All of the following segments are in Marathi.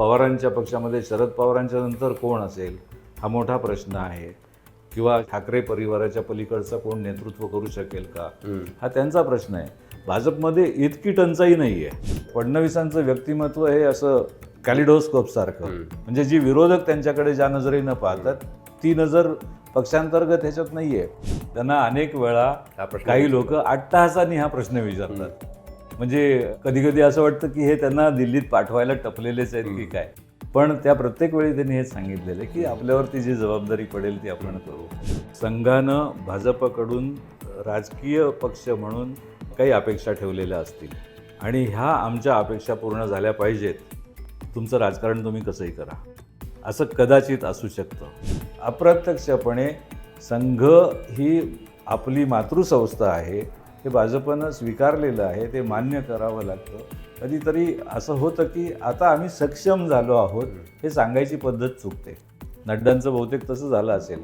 पवारांच्या पक्षामध्ये शरद पवारांच्या नंतर कोण असेल हा मोठा प्रश्न आहे. किंवा ठाकरे परिवाराच्या पलीकडचा कोण नेतृत्व करू शकेल का? हा त्यांचा प्रश्न आहे. भाजपमध्ये इतकी टंचाई नाही आहे फडणवीसांचं व्यक्तिमत्व हे असं कॅलिडोस्कोप सारखं. म्हणजे जी विरोधक त्यांच्याकडे ज्या नजरेनं पाहतात ती नजर पक्षांतर्गत ह्याच्यात नाही आहे त्यांना अनेक वेळा हा काही लोक आठ तासांनी हा प्रश्न विचारतात. म्हणजे कधी कधी असं वाटतं की हे त्यांना दिल्लीत पाठवायला टपलेलेच आहेत की काय. पण त्या प्रत्येक वेळी त्यांनी हे सांगितलेलं आहे की आपल्यावरती जी जबाबदारी पडेल ती आपण करू. संघानं भाजपकडून राजकीय पक्ष म्हणून काही अपेक्षा ठेवलेल्या असतील आणि ह्या आमच्या अपेक्षा पूर्ण झाल्या पाहिजेत. तुमचं राजकारण तुम्ही कसंही करा. असं कदाचित असू शकतं. अप्रत्यक्षपणे संघ ही आपली मातृसंस्था आहे. हे भाजपनं स्वीकारलेलं आहे ते मान्य करावं लागतं. कधीतरी असं होतं की आता आम्ही सक्षम झालो आहोत हे सांगायची पद्धत चुकते. नड्डांचं बहुतेक तसं झालं असेल.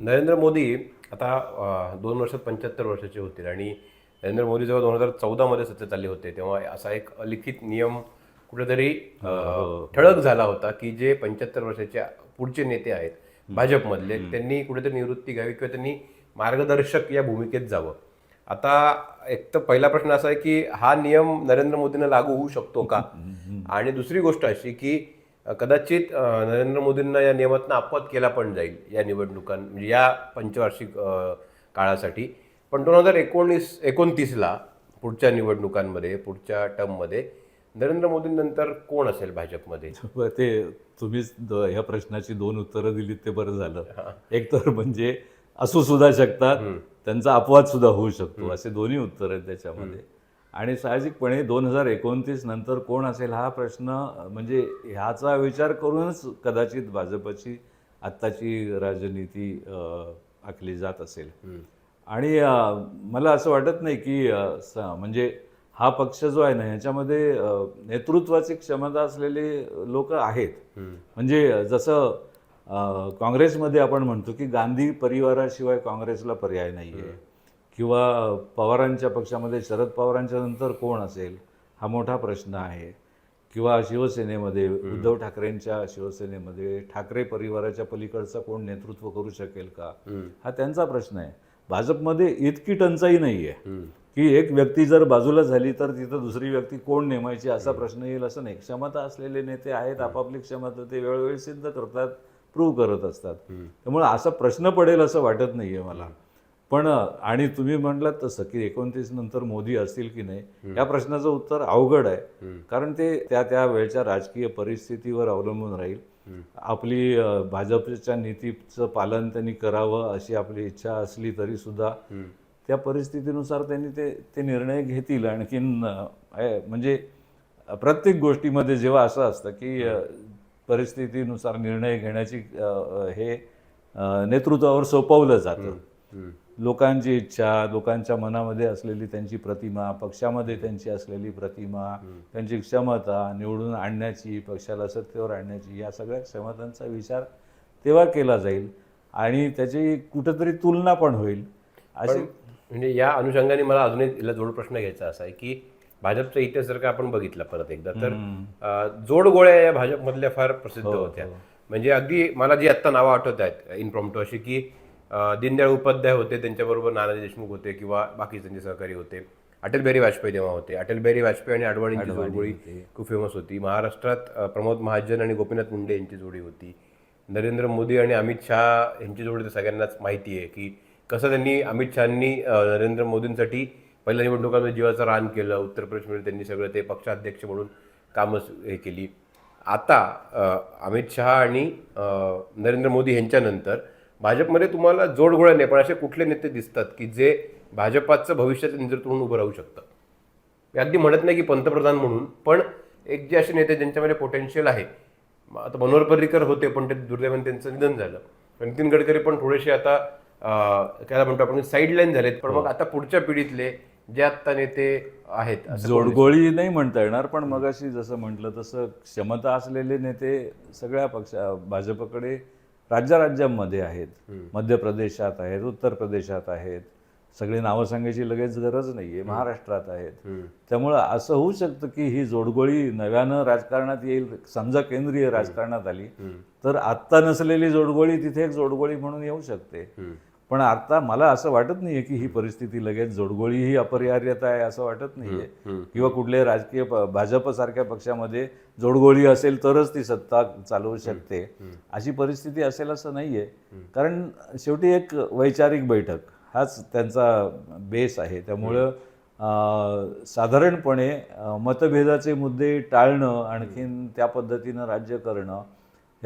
नरेंद्र मोदी आता दोन वर्षात पंच्याहत्तर वर्षाचे होतील आणि नरेंद्र मोदी जेव्हा दोन हजार चौदामध्ये सत्तेत आले होते तेव्हा असा एक अलिखित नियम कुठेतरी अं, ठळक झाला होता की जे पंच्याहत्तर वर्षाचे पुढचे नेते आहेत भाजपमधले त्यांनी कुठेतरी निवृत्ती घ्यावी किंवा त्यांनी मार्गदर्शक या भूमिकेत जावं. आता एक तर पहिला प्रश्न असा आहे की हा नियम नरेंद्र मोदींना लागू होऊ शकतो का? आणि दुसरी गोष्ट अशी की कदाचित नरेंद्र मोदींना या नियमातनं अपवाद केला पण जाईल या निवडणुकां म्हणजे या पंचवार्षिक काळासाठी. पण दोन हजार एकोणीस एकोणतीसला पुढच्या निवडणुकांमध्ये पुढच्या टर्ममध्ये नरेंद्र मोदींनंतर कोण असेल भाजपमध्ये? ते तुम्हीच ह्या प्रश्नाची दोन उत्तरं दिलीत ते बरं झालं. एक तर म्हणजे असू सुद्धा शकतात त्यांचा अपवाद सुद्धा होऊ शकतो असे दोन्ही उत्तर आहेत त्याच्यामध्ये. आणि साहजिकपणे दोन हजार एकोणतीस नंतर कोण असेल हा प्रश्न म्हणजे ह्याचा विचार करूनच कदाचित भाजपची आत्ताची राजनीती आखली जात असेल. आणि मला असं वाटत नाही की म्हणजे हा पक्ष जो आहे ना ह्याच्यामध्ये नेतृत्वाची क्षमता असलेले लोक आहेत. म्हणजे जसं काँग्रेसमध्ये आपण म्हणतो की गांधी परिवाराशिवाय काँग्रेसला पर्याय नाही आहे किंवा पवारांच्या पक्षामध्ये शरद पवारांच्या नंतर कोण असेल हा मोठा प्रश्न आहे. किंवा शिवसेनेमध्ये उद्धव ठाकरेंच्या शिवसेनेमध्ये ठाकरे परिवाराच्या पलीकडचा कोण नेतृत्व करू शकेल का? हा त्यांचा प्रश्न आहे. भाजपमध्ये इतकी टंचाई नाही आहे की एक व्यक्ती जर बाजूला झाली तर तिथं दुसरी व्यक्ती कोण नेमायची असा प्रश्न येईल असं नाही. क्षमता असलेले नेते आहेत आपापली क्षमता ते वेळोवेळी सिद्ध करतात प्रूव्ह करत असतात. त्यामुळे असा प्रश्न पडेल असं वाटत नाहीये मला. पण आणि तुम्ही म्हटलात तसं की एकोणतीस नंतर मोदी असतील की नाही या प्रश्नाचं उत्तर अवघड आहे. कारण ते त्या त्या वेळच्या राजकीय परिस्थितीवर अवलंबून राहील. आपली भाजपच्या नीतीचं पालन त्यांनी करावं अशी आपली इच्छा असली तरी सुद्धा त्या परिस्थितीनुसार त्यांनी ते ते निर्णय घेतील आणखीन म्हणजे प्रत्येक गोष्टीमध्ये जेव्हा असं असतं की परिस्थितीनुसार निर्णय घेण्याची हे नेतृत्वावर सोपवलं जातं. लोकांची इच्छा लोकांच्या मनामध्ये असलेली त्यांची प्रतिमा पक्षामध्ये त्यांची असलेली प्रतिमा त्यांची क्षमता निवडून आणण्याची पक्षाला सत्तेवर आणण्याची या सगळ्या क्षमतांचा विचार तेव्हा केला जाईल आणि त्याची कुठंतरी तुलना पण होईल. अशी म्हणजे या अनुषंगाने मला अजून एक याला जोड प्रश्न घ्यायचा असा आहे की भाजपचा इतिहास जर का आपण बघितला परत एकदा तर जोडगोळ्या या भाजपमधल्या फार प्रसिद्ध होत्या. म्हणजे अगदी मला जी आत्ता नावं आठवत आहेत इनप्रॉम्प्टो अशी की दीनदयाळ उपाध्याय होते त्यांच्याबरोबर नानाजी देशमुख होते किंवा बाकी त्यांचे सहकारी होते. अटल बिहारी वाजपेयी तेव्हा होते. अटल बिहारी वाजपेयी आणि आडवाणींची जोडगोळी खूप फेमस होती. महाराष्ट्रात प्रमोद महाजन आणि गोपीनाथ मुंडे यांची जोडी होती. नरेंद्र मोदी आणि अमित शहा यांची जोडी तर सगळ्यांनाच माहिती आहे की कसं त्यांनी अमित शहानी नरेंद्र मोदींसाठी पहिल्या निवडणुकांमध्ये जीवाचं रान केलं उत्तर प्रदेशमध्ये त्यांनी सगळं ते पक्षाध्यक्ष म्हणून कामं हे केली. आता अमित शहा आणि नरेंद्र मोदी यांच्यानंतर भाजपमध्ये तुम्हाला जोडगोळ्या नाही पण असे कुठले नेते दिसतात की जे भाजपाचं भविष्याचं नेतृत्व म्हणून उभं राहू शकतं मी अगदी म्हणत नाही की पंतप्रधान म्हणून पण एक जे असे नेते ज्यांच्यामध्ये पोटेन्शियल आहे आता मनोहर पर्रिकर होते पण ते दुर्दैवाने त्यांचं निधन झालं. नितीन गडकरी पण थोडेसे आता काय म्हणतो आपण साईडलाईन झालेत. पण मग आता पुढच्या पिढीतले जे आत्ता नेते आहेत जोडगोळी नाही म्हणता येणार पण मगाशी जसं म्हटलं तसं क्षमता असलेले नेते सगळ्या पक्षा भाजपकडे राज्याराज्यांमध्ये आहेत. मध्य प्रदेशात आहेत उत्तर प्रदेशात आहेत. सगळी नावं सांगायची लगेच गरज नाही आहे महाराष्ट्रात आहेत. त्यामुळं असं होऊ शकतं की ही जोडगोळी नव्यानं राजकारणात येईल समजा केंद्रीय राजकारणात आली तर आत्ता नसलेली जोडगोळी तिथे एक जोडगोळी म्हणून येऊ शकते. पण आता मला असं वाटत नाहीये की ही परिस्थिती लगेच जोडगोळी ही अपरिहार्यता आहे असं वाटत नाहीये. किंवा कुठल्याही राजकीय भाजप सारख्या पक्षामध्ये जोडगोळी असेल तरच ती सत्ता चालवू शकते. अशी परिस्थिती असेल असं नाहीये. कारण शेवटी एक वैचारिक बैठक हाच त्यांचा बेस आहे. त्यामुळं साधारणपणे मतभेदाचे मुद्दे टाळणं आणखीन त्या पद्धतीनं राज्य करणं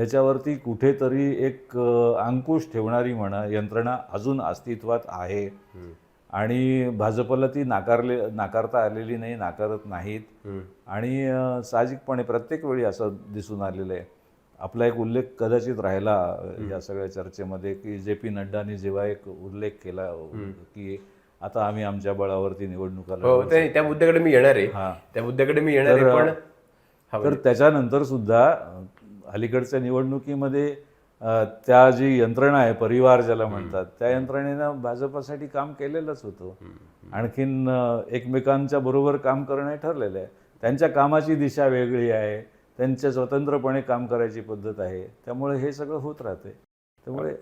ह्याच्यावरती कुठेतरी एक अंकुश ठेवणारी म्हणा यंत्रणा अजून अस्तित्वात आहे. आणि भाजपला ती नाकारले नाकारता आलेली नाही नाकारत नाहीत. आणि साहजिकपणे प्रत्येक वेळी असं दिसून आलेलं आहे. आपला एक उल्लेख कदाचित राहिला या सगळ्या चर्चेमध्ये की जे पी नड्डाने जेव्हा एक उल्लेख केला की आता आम्ही आमच्या बळावरती निवडणुका हो त्या मुद्द्याकडे मी येणार आहे. त्या मुद्द्याकडे मी येणार आहे पण तर त्याच्यानंतर सुद्धा अलीकडच्या निवडणुकीमध्ये त्या जी यंत्रणा आहे परिवार ज्याला म्हणतात त्या यंत्रणेनं भाजपसाठी काम केलेलंच होतं. आणखीन एकमेकांच्या बरोबर काम करणं हे ठरलेलं आहे. त्यांच्या कामाची दिशा वेगळी आहे. त्यांच्या स्वतंत्रपणे काम करायची पद्धत आहे. त्यामुळे हे सगळं होत राहते त्यामुळे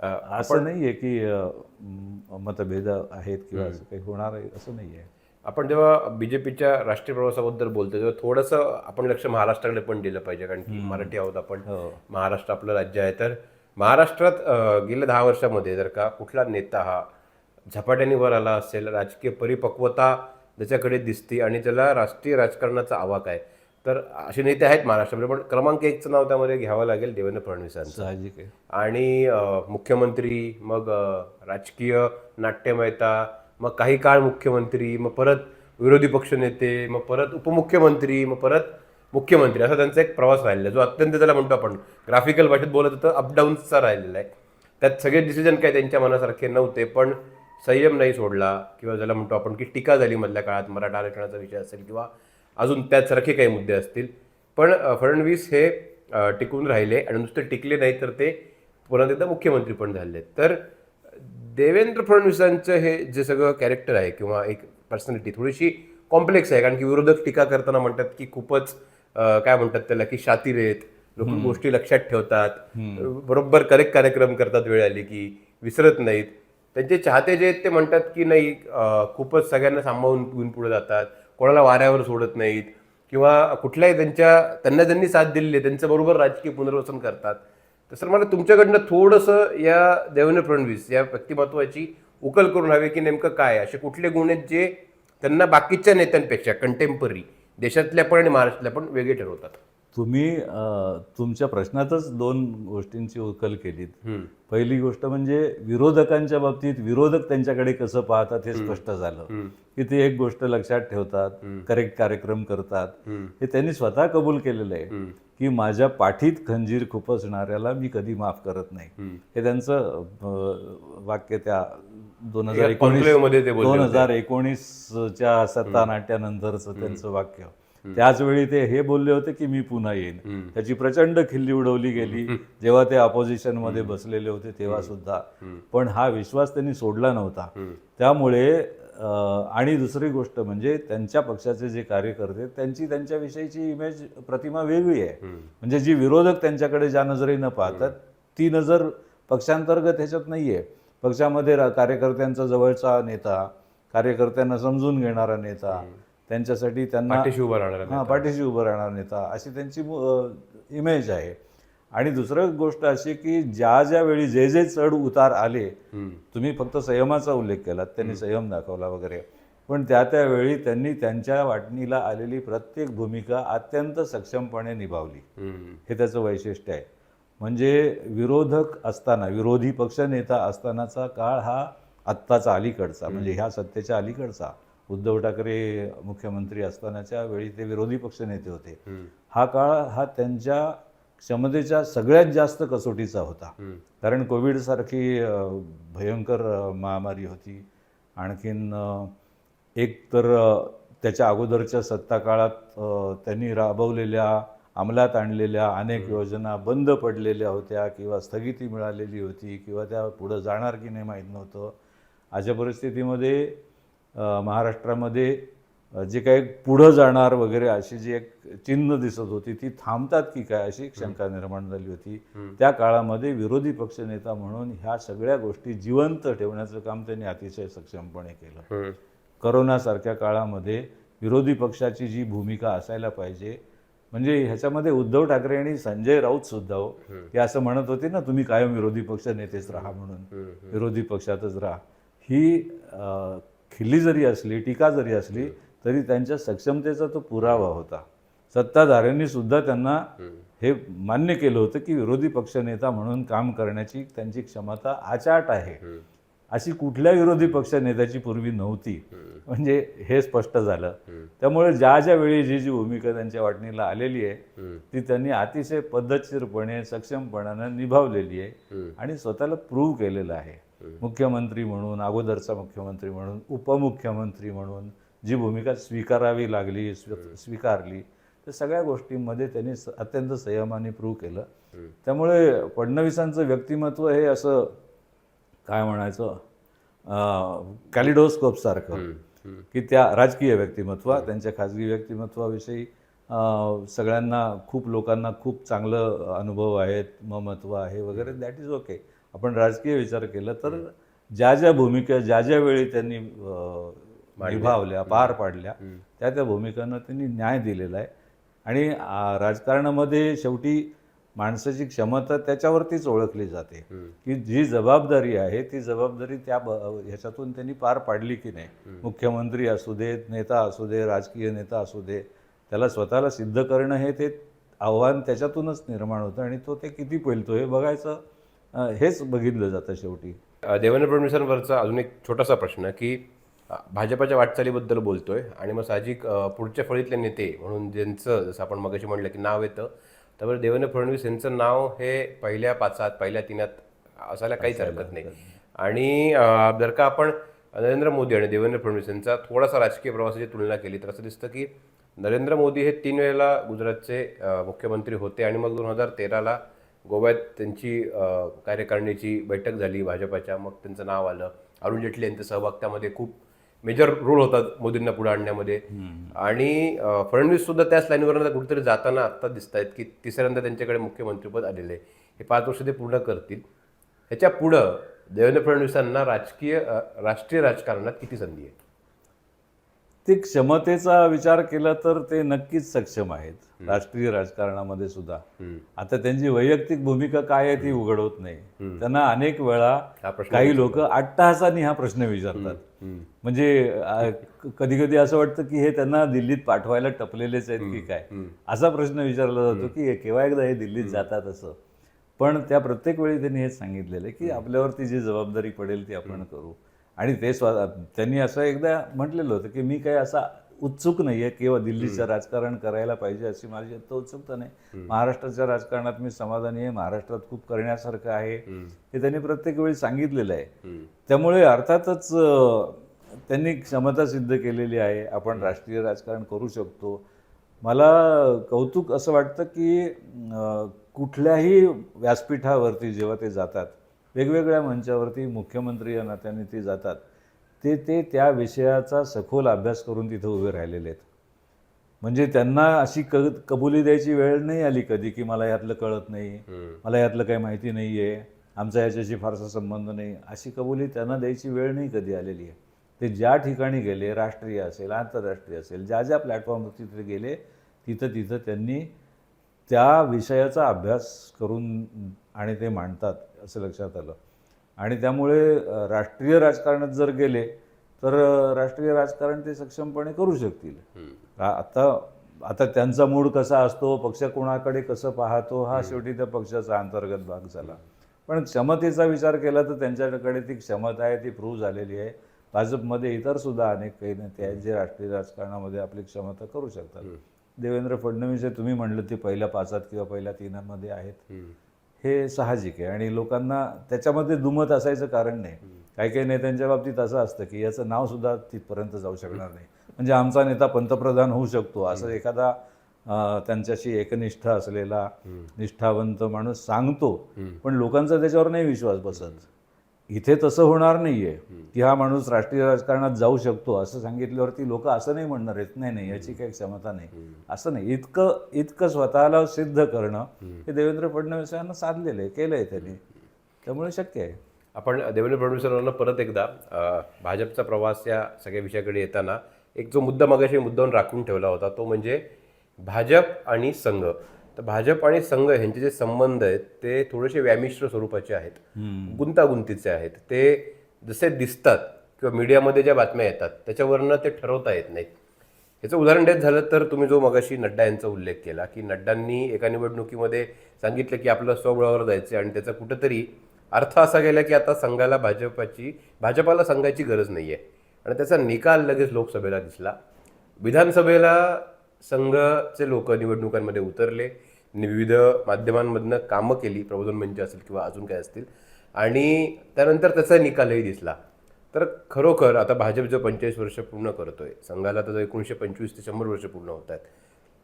असं नाही आहे की मतभेद आहेत किंवा असं काही होणार आहे असं नाही आहे आपण जेव्हा बीजेपीच्या राष्ट्रीय प्रवासाबद्दल बोलतो तेव्हा थोडंसं आपण लक्ष महाराष्ट्राकडे पण दिलं पाहिजे कारण की मराठी आहोत आपण. हो. महाराष्ट्र आपलं राज्य आहे. तर महाराष्ट्रात गेल्या दहा वर्षामध्ये जर का कुठला नेता हा झपाट्याने वर आला असेल राजकीय परिपक्वता त्याच्याकडे दिसते आणि त्याला राष्ट्रीय राजकारणाचा आवाक आहे तर असे नेते आहेत महाराष्ट्रामध्ये. पण क्रमांक एकचं नाव त्यामध्ये घ्यावं लागेल देवेंद्र फडणवीसांचं. साहजिक आहे. आणि मुख्यमंत्री मग राजकीय नाट्यमयता मग काही काळ मुख्यमंत्री मग परत विरोधी पक्षनेते मग परत उपमुख्यमंत्री मग परत मुख्यमंत्री असा त्यांचा एक प्रवास राहिलेला आहे. जो अत्यंत त्याला म्हणतो आपण ग्राफिकल भाषेत बोलत होतं अपडाऊनचा राहिलेला आहे. त्यात सगळे डिसिजन काय त्यांच्या मनासारखे नव्हते पण संयम नाही सोडला किंवा ज्याला म्हणतो आपण की टीका झाली मधल्या काळात मराठा आरक्षणाचा विषय असेल किंवा अजून त्यासारखे काही मुद्दे असतील. पण फडणवीस हे टिकून राहिले आणि नुसते टिकले नाही तर ते पुन्हा एकदा मुख्यमंत्री पण झाले. तर देवेंद्र फडणवीसांचं हे जे सगळं कॅरेक्टर आहे किंवा एक पर्सनॅलिटी थोडीशी कॉम्प्लेक्स आहे कारण की विरोधक टीका करताना म्हणतात की खूपच काय म्हणतात त्याला की शातीर आहेत. लोक गोष्टी लक्षात ठेवतात. बरोबर करेक्ट कार्यक्रम करतात वेळ आली की विसरत नाहीत. त्यांचे चाहते जे आहेत ते म्हणतात की नाही खूपच सगळ्यांना सांभाळून घेऊन पुढे जातात. कोणाला वाऱ्यावर सोडत नाहीत. किंवा कुठल्याही त्यांच्या त्यांना ज्यांनी साथ दिलेली आहे त्यांचं बरोबर राजकीय पुनर्वसन करतात. तसं मला तुमच्याकडनं थोडंसं या देवेंद्र फडणवीस या व्यक्तिमत्वाची उकल करून हवी की नेमकं काय? असे कुठले गुण आहेत जे त्यांना बाकीच्या नेत्यांपेक्षा कंटेम्पररी देशातल्या पण आणि महाराष्ट्रातल्या पण वेगळे ठरवतात? तुम्ही तुमच्या प्रश्नातच दोन गोष्टींची उकल केलीत. पहिली गोष्ट म्हणजे विरोधकांच्या बाबतीत विरोधक त्यांच्याकडे कसं पाहतात हे स्पष्ट झालं. की ते एक गोष्ट लक्षात ठेवतात करेक्ट कार्यक्रम करतात. हे त्यांनी स्वतः कबूल केलेलं आहे की माझ्या पाठीत खंजीर खुपसणाऱ्याला मी कधी माफ करत नाही. हे त्यांचं वाक्य त्या दोन हजार एका conclave मध्ये ते बोलले दोन हजार एकोणीसच्या सत्ता नाट्यानंतरचं त्यांचं वाक्य. त्याच वेळी ते हे बोलले होते की मी पुन्हा येईन. त्याची प्रचंड खिल्ली उडवली गेली. जेव्हा ते ऑपोजिशनमध्ये बसलेले होते तेव्हा सुद्धा. पण हा विश्वास त्यांनी सोडला नव्हता. त्यामुळे आणि दुसरी गोष्ट म्हणजे त्यांच्या पक्षाचे जे कार्यकर्ते त्यांची त्यांच्याविषयीची इमेज प्रतिमा वेगळी आहे. म्हणजे जी विरोधक त्यांच्याकडे ज्या नजरेनं पाहतात ती नजर पक्षांतर्गत ह्याच्यात नाहीये. पक्षामध्ये रा- कार्यकर्त्यांचा जवळचा नेता कार्यकर्त्यांना समजून घेणारा नेता त्यांच्यासाठी त्यांना पाठीशी उभं राहणार हा पाठीशी उभं राहणार नेता. अशी त्यांची इमेज आहे. आणि दुसरं गोष्ट अशी की ज्या ज्या वेळी जे जे चढ उतार आले तुम्ही फक्त संयमाचा उल्लेख केलात त्यांनी संयम दाखवला वगैरे. पण त्या त्यावेळी त्यांनी त्यांच्या वाटणीला आलेली प्रत्येक भूमिका अत्यंत सक्षमपणे निभावली. हे त्याचं वैशिष्ट्य आहे. म्हणजे विरोधक असताना विरोधी पक्षनेता असतानाचा काळ हा आत्ताचा अलीकडचा. म्हणजे ह्या सत्तेच्या अलीकडचा. उद्धव ठाकरे मुख्यमंत्री असतानाच्या वेळी ते विरोधी पक्षनेते होते. हा काळ हा त्यांच्या क्षमतेच्या सगळ्यात जास्त कसोटीचा होता. कारण कोविड सारखी अं, भयंकर महामारी होती. आणखीन एक तर त्याच्या अगोदरच्या सत्ता काळात त्यांनी राबवलेल्या अंमलात आणलेल्या अनेक योजना बंद पडलेल्या होत्या किंवा स्थगिती मिळालेली होती किंवा त्या पुढं जाणार की नाही माहीत नव्हतं. अशा परिस्थितीमध्ये महाराष्ट्रामध्ये जे काही पुढं जाणार वगैरे अशी जी एक चिन्ह दिसत होती ती थांबतात की काय अशी एक शंका निर्माण झाली होती. त्या काळामध्ये विरोधी पक्षनेता म्हणून ह्या सगळ्या गोष्टी जिवंत ठेवण्याचं काम त्यांनी अतिशय सक्षमपणे केलं. करोनासारख्या काळामध्ये विरोधी पक्षाची जी भूमिका असायला पाहिजे म्हणजे ह्याच्यामध्ये उद्धव ठाकरे आणि संजय राऊत सुद्धा हो ते असं म्हणत होते ना तुम्ही कायम विरोधी पक्ष नेतेच राहा म्हणून. विरोधी पक्षातच राहा. ही खिल्ली जरी असली टीका जरी असली तरी त्यांच्या सक्षमतेचा तो पुरावा होता. सत्ताधाऱ्यांनी सुद्धा त्यांना हे मान्य केलं होतं की विरोधी पक्षनेता म्हणून काम करण्याची त्यांची क्षमता आचाट आहे. अशी कुठल्या विरोधी पक्ष नेत्याची पूर्वी नव्हती. म्हणजे हे स्पष्ट झालं. त्यामुळे ज्या ज्या वेळी जी जी भूमिका त्यांच्या वाटणीला आलेली आहे ती त्यांनी अतिशय पद्धतशीरपणे सक्षमपणानं निभावलेली आहे आणि स्वतःला प्रूव्ह केलेलं आहे. मुख्यमंत्री म्हणून अगोदरचा मुख्यमंत्री म्हणून उपमुख्यमंत्री म्हणून जी भूमिका स्वीकारावी लागली स्वी- स्वीकारली त्या सगळ्या गोष्टींमध्ये त्यांनी अत्यंत संयमाने प्रूव्ह केलं. त्यामुळे फडणवीसांचं व्यक्तिमत्व हे असं काय म्हणायचं कॅलिडोस्कोप सारखं की त्या राजकीय व्यक्तिमत्व त्यांच्या खाजगी व्यक्तिमत्वाविषयी सगळ्यांना खूप लोकांना खूप चांगलं अनुभव आहेत ममत्व आहे वगैरे दॅट इज ओके आपण राजकीय विचार केला तर ज्या ज्या भूमिका ज्या ज्या वेळी त्यांनी निभावल्या पार पाडल्या त्या त्या भूमिकांना त्यांनी न्याय दिलेला आहे. आणि राजकारणामध्ये शेवटी माणसाची क्षमता त्याच्यावरतीच ओळखली जाते. की जी जबाबदारी आहे ती जबाबदारी त्या ह्याच्यातून त्यांनी पार पाडली की नाही. मुख्यमंत्री असू देत नेता असू दे राजकीय नेता असू दे त्याला स्वतःला सिद्ध करणं हे ते आव्हान त्याच्यातूनच निर्माण होतं आणि तो ते किती पेलतो हे बघायचं हेच बघितलं जातं शेवटी. देवेंद्र फडणवीसांवरचा अजून एक छोटासा प्रश्न की भाजपाच्या वाटचालीबद्दल बोलतोय आणि मग साहजिक पुढच्या फळीतले नेते म्हणून ज्यांचं जसं आपण मगाशी म्हटलं की नाव येतं त्यामुळे देवेंद्र फडणवीस यांचं नाव हे पहिल्या पाचात पहिल्या तिन्यात असायला काहीच हरकत नाही. आणि जर का आपण नरेंद्र मोदी आणि देवेंद्र फडणवीस यांचा थोडासा राजकीय प्रवासाची तुलना केली तर असं दिसतं की नरेंद्र मोदी हे तीन वेळेला गुजरातचे मुख्यमंत्री होते आणि मग दोन हजार तेराला गोव्यात त्यांची कार्यकारिणीची बैठक झाली भाजपाच्या. मग त्यांचं नाव आलं. अरुण जेटली यांचा सहभाग त्यामध्ये खूप मेजर रोल होता मोदींना पुढे आणण्यामध्ये. आणि फडणवीस सुद्धा त्याच लाईनवर कुठेतरी जाताना आता दिसत आहेत की तिसऱ्यांदा त्यांच्याकडे मुख्यमंत्रीपद आलेले आहे. हे पाच वर्ष ते पूर्ण करतील. ह्याच्या पुढं देवेंद्र फडणवीसांना राजकीय राष्ट्रीय राजकारणात किती संधी आहे? ते क्षमतेचा विचार केला तर ते नक्कीच सक्षम आहेत. राष्ट्रीय राजकारणामध्ये सुद्धा. आता त्यांची वैयक्तिक भूमिका काय आहे ती उघड होत नाही. त्यांना अनेक वेळा हा काही लोक अट्टहासाने हा प्रश्न विचारतात. म्हणजे कधी कधी असं वाटतं की हे त्यांना दिल्लीत पाठवायला टपलेलेच आहेत की काय? असा प्रश्न विचारला जातो की हे केव्हा एकदा हे दिल्लीत जातात असं. पण त्या प्रत्येक वेळी त्यांनी हेच सांगितलेलं आहे की आपल्यावरती जी जबाबदारी पडेल ती आपण करू. आणि ते स्व त्यांनी असं एकदा म्हटलेलं होतं की मी काही असा उत्सुक नाही आहे किंवा दिल्लीचं राजकारण करायला पाहिजे अशी माझी आता उत्सुकता नाही. महाराष्ट्राच्या राजकारणात मी समाधानी आहे. महाराष्ट्रात खूप करण्यासारखं आहे. हे त्यांनी प्रत्येक वेळी सांगितलेलं आहे. त्यामुळे अर्थातच त्यांनी क्षमता सिद्ध केलेली आहे. आपण राष्ट्रीय राजकारण करू शकतो. मला कौतुक असं वाटतं की कुठल्याही व्यासपीठावरती जेव्हा ते जातात वेगवेगळ्या मंचावरती मुख्यमंत्री या नात्याने ते जातात. ते ते त्या विषयाचा सखोल अभ्यास करून तिथं उभे राहिलेले आहेत. म्हणजे त्यांना अशी क कबुली द्यायची वेळ नाही आली कधी की मला यातलं कळत नाही मला यातलं काही माहिती नाही आहे आमचा याच्याशी फारसा संबंध नाही. अशी कबुली त्यांना द्यायची वेळ नाही कधी आलेली आहे. ते ज्या ठिकाणी गेले राष्ट्रीय असेल आंतरराष्ट्रीय असेल ज्या ज्या प्लॅटफॉर्मवरती तिथे गेले तिथं तिथं त्यांनी त्या विषयाचा अभ्यास करून आणि ते मांडतात असं लक्षात आलं. आणि त्यामुळे राष्ट्रीय राजकारणात जर गेले तर राष्ट्रीय राजकारण ते सक्षमपणे करू शकतील. आता आता त्यांचा मूड कसा असतो पक्ष कोणाकडे कसं पाहतो हा शेवटी त्या पक्षाचा अंतर्गत भाग झाला. पण क्षमतेचा विचार केला तर त्यांच्याकडे ती क्षमता आहे ती प्रूव्ह झालेली आहे. भाजपमध्ये इतर सुद्धा अनेक काही नेते आहेत जे राष्ट्रीय राजकारणामध्ये आपली क्षमता करू शकतात. देवेंद्र फडणवीस हे तुम्ही म्हणलं ते पहिल्या पाचात किंवा पहिल्या तीनामध्ये आहेत. हे साहजिक आहे आणि लोकांना त्याच्यामध्ये दुमत असायचं कारण नाही. काही काही नेत्यांच्या बाबतीत असं असतं की याचं नाव सुद्धा तिथपर्यंत जाऊ शकणार नाही. म्हणजे आमचा नेता पंतप्रधान होऊ शकतो. असं एखादा त्यांच्याशी एकनिष्ठ असलेला निष्ठावंत माणूस सांगतो. पण लोकांचा त्याच्यावर नाही विश्वास बसत. इथे तसं होणार नाहीये. की हा माणूस राष्ट्रीय राजकारणात जाऊ शकतो असं सांगितल्यावरती लोक असं नाही म्हणणार आहेत नाही नाही याची काही क्षमता नाही. असं नाही. इतकं इतकं स्वतःला सिद्ध करणं हे देवेंद्र फडणवीस यांना साधलेलं आहे केलंय त्यांनी. त्यामुळे शक्य आहे. आपण देवेंद्र फडणवीसांना परत एकदा भाजपचा प्रवास या सगळ्या विषयाकडे येताना एक जो मुद्दा मगाशी मुद्दाहून राखून ठेवला होता तो म्हणजे भाजप आणि संघ. तर भाजप आणि संघ यांचे जे संबंध आहेत ते थोडेसे व्यामिश्र स्वरूपाचे आहेत. गुंतागुंतीचे आहेत. ते जसे दिसतात किंवा मीडियामध्ये ज्या बातम्या येतात त्याच्यावरनं ते ठरवता येत नाहीत. याचं उदाहरण द्यायचं झालं तर तुम्ही जो मगाशी नड्डा यांचा उल्लेख केला की नड्डांनी एका निवडणुकीमध्ये सांगितलं की आपलं स्वबळावर जायचं आणि त्याचा कुठंतरी अर्थ असा गेला की आता संघाला भाजपाची भाजपाला संघाची गरज नाही आहे आणि त्याचा निकाल लगेच लोकसभेला दिसला. विधानसभेला संघचे लोक निवडणुकांमध्ये उतरले. विविध माध्यमांमधनं कामं केली प्रबोधन मंच असेल किंवा अजून काय असतील. आणि त्यानंतर त्याचा निकालही दिसला. तर खरोखर आता भाजप जो पंचेचाळीस वर्ष पूर्ण करतोय संघाला तर एकोणीसशे पंचवीस ते शंभर वर्ष पूर्ण होत आहेत.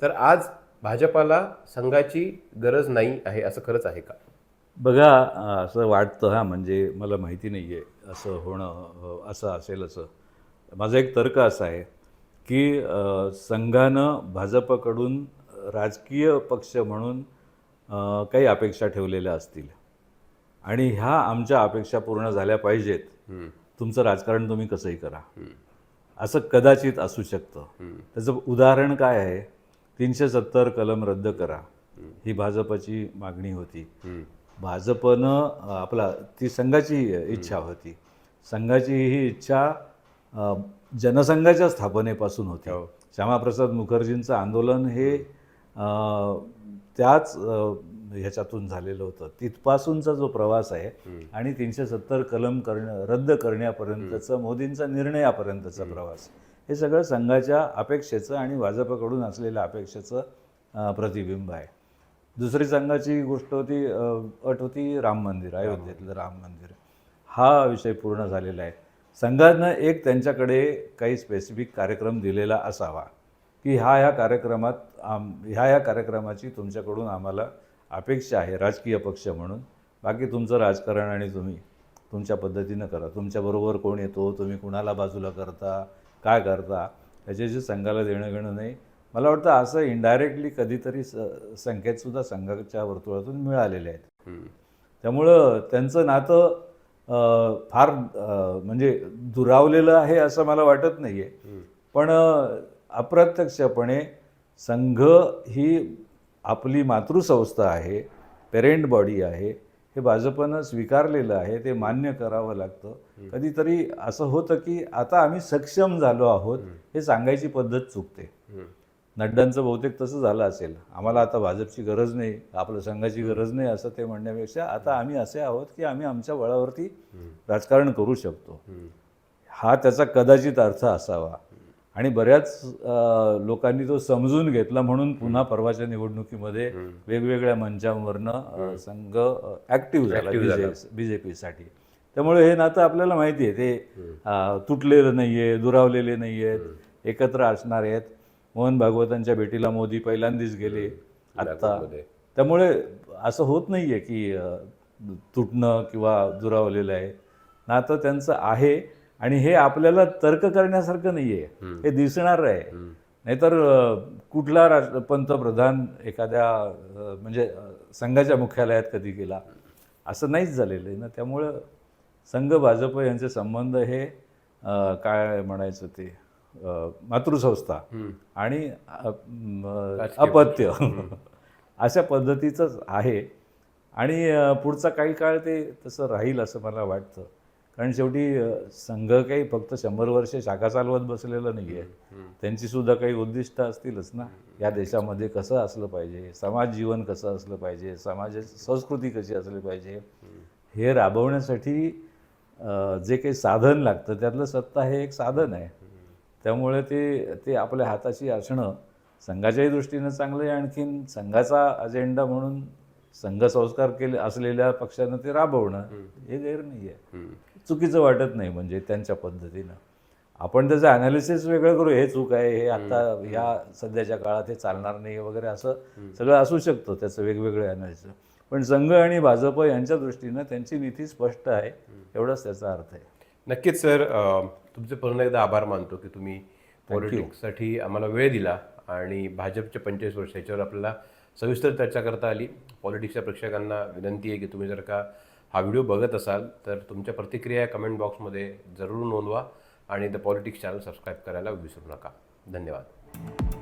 तर आज भाजपाला संघाची गरज नाही आहे असं खरंच आहे का? बघा असं वाटतं हा म्हणजे मला माहिती नाही आहे असं होणं असं असेल असं. माझा एक तर्क असा आहे की संघानं भाजपकडून राजकीय पक्ष म्हणून काही अपेक्षा ठेवलेल्या असतील. आणि ह्या आमच्या अपेक्षा पूर्ण झाल्या पाहिजेत. तुमचं राजकारण तुम्ही कसंही करा. असं कदाचित असू शकतं. त्याचं उदाहरण काय आहे? तीनशे सत्तर कलम रद्द करा. ही भाजपची मागणी होती. भाजपनं आपला ती संघाची इच्छा होती. संघाची ही इच्छा जनसंघाच्या स्थापनेपासून होती. श्यामाप्रसाद मुखर्जींचं आंदोलन हे त्याच ह्याच्यातून झालेलं होतं. तिथपासूनचा जो प्रवास आहे आणि तीनशे सत्तर कलम करणं रद्द करण्यापर्यंतचा मोदींचा निर्णयापर्यंतचा प्रवास. हे सगळं संघाच्या अपेक्षेचं आणि भाजपकडून असलेल्या अपेक्षेचं प्रतिबिंब आहे. दुसरी संघाची गोष्ट होती अट होती राम मंदिर अयोध्येतलं राम मंदिर. हा विषय पूर्ण झालेला आहे. संघानं एक त्यांच्याकडे काही स्पेसिफिक कार्यक्रम दिलेला असावा की ह्या ह्या कार्यक्रमात आम ह्या ह्या कार्यक्रमाची तुमच्याकडून आम्हाला अपेक्षा आहे राजकीय पक्ष म्हणून. बाकी तुमचं राजकारण आणि तुम्ही तुमच्या पद्धतीनं करा. तुमच्याबरोबर कोण येतो तुम्ही कुणाला बाजूला करता काय करता याच्याशी संघाला देणं घेणं नाही. मला वाटतं असं इनडायरेक्टली कधीतरी स संकेतसुद्धा संघाच्या वर्तुळातून मिळालेले आहेत. त्यामुळं त्यांचं नातं फार म्हणजे दुरावलेलं आहे असं मला वाटत नाही आहे पण अप्रत्यक्षपणे संघ ही आपली मातृसंस्था आहे पेरेंट बॉडी आहे हे भाजपनं स्वीकारलेलं आहे ते मान्य करावं लागतं. कधीतरी असं होतं की आता आम्ही सक्षम झालो आहोत हे सांगायची पद्धत चुकते. नड्डांचं बहुतेक तसं झालं असेल. आम्हाला आता भाजपची गरज नाही आपलं संघाची गरज नाही असं ते म्हणण्यापेक्षा आता आम्ही असे आहोत की आम्ही आमच्या बळावरती राजकारण करू शकतो. हा त्याचा कदाचित अर्थ असावा. आणि बऱ्याच लोकांनी तो समजून घेतला म्हणून पुन्हा परवाच्या निवडणुकीमध्ये वेगवेगळ्या मंचांवरनं संघ ऍक्टिव्ह झाला बीजेपीसाठी. त्यामुळे हे नातं आपल्याला माहिती आहे. ते तुटलेलं नाहीये दुरावलेले नाही आहेत एकत्र असणार आहेत. मोहन भागवतांच्या भेटीला मोदी पहिल्यांदाच गेले आत्ता. नागपूरमध्ये. त्यामुळे असं होत नाही आहे की तुटणं किंवा दुरावलेलं आहे. नातं त्यांचं आहे आणि हे आपल्याला तर्क करण्यासारखं नाही आहे हे दिसणार आहे. नाहीतर कुठला राज पंतप्रधान एखाद्या म्हणजे संघाच्या मुख्यालयात कधी गेला? असं नाहीच झालेलं आहे ना. त्यामुळं संघ भाजप यांचे संबंध हे काय म्हणायचं ते? मातृसंस्था आणि अपत्य. अशा पद्धतीचंच आहे. आणि पुढचा काही काळ ते तसं राहील असं मला वाटतं. कारण शेवटी संघ काही फक्त शंभर वर्ष शाखा चालवत बसलेलं नाही आहे. त्यांची सुद्धा काही उद्दिष्ट असतीलच ना. या देशामध्ये कसं असलं पाहिजे? समाज जीवन कसं असलं पाहिजे? समाजाची संस्कृती कशी असली पाहिजे? हे राबवण्यासाठी जे काही साधन लागतं त्यातलं सत्ता हे एक साधन आहे. त्यामुळे ते ते आपल्या हाताशी असणं संघाच्याही दृष्टीनं चांगलं आहे. आणखीन संघाचा अजेंडा म्हणून संघ संस्कार केले असलेल्या पक्षानं ते राबवणं हे गैर नाही आहे चुकीचं वाटत नाही म्हणजे त्यांच्या पद्धतीनं. आपण त्याचं अनालिसिस वेगळं करू हे चूक आहे हे आता ह्या सध्याच्या काळात हे चालणार नाही वगैरे असं सगळं असू शकतं त्याचं वेगवेगळं अनालिसिस पण संघ आणि भाजप यांच्या दृष्टीनं त्यांची नीती स्पष्ट आहे एवढाच त्याचा अर्थ आहे. नक्कीच सर. तुमचे पुन्हा एकदा आभार मानतो की तुम्ही पॉलिटिक्ससाठी आम्हाला वेळ दिला आणि भाजपच्या पंचवीस वर्ष याच्यावर आपल्याला सविस्तर चर्चा करता आली. पॉलिटिक्सच्या प्रेक्षकांना विनंती आहे की तुम्ही जर का हा व्हिडिओ बघत असाल तर तुमच्या प्रतिक्रिया कमेंट बॉक्समध्ये जरूर नोंदवा आणि द पॉलिटिक्स चॅनल सबस्क्राईब करायला विसरू नका. धन्यवाद.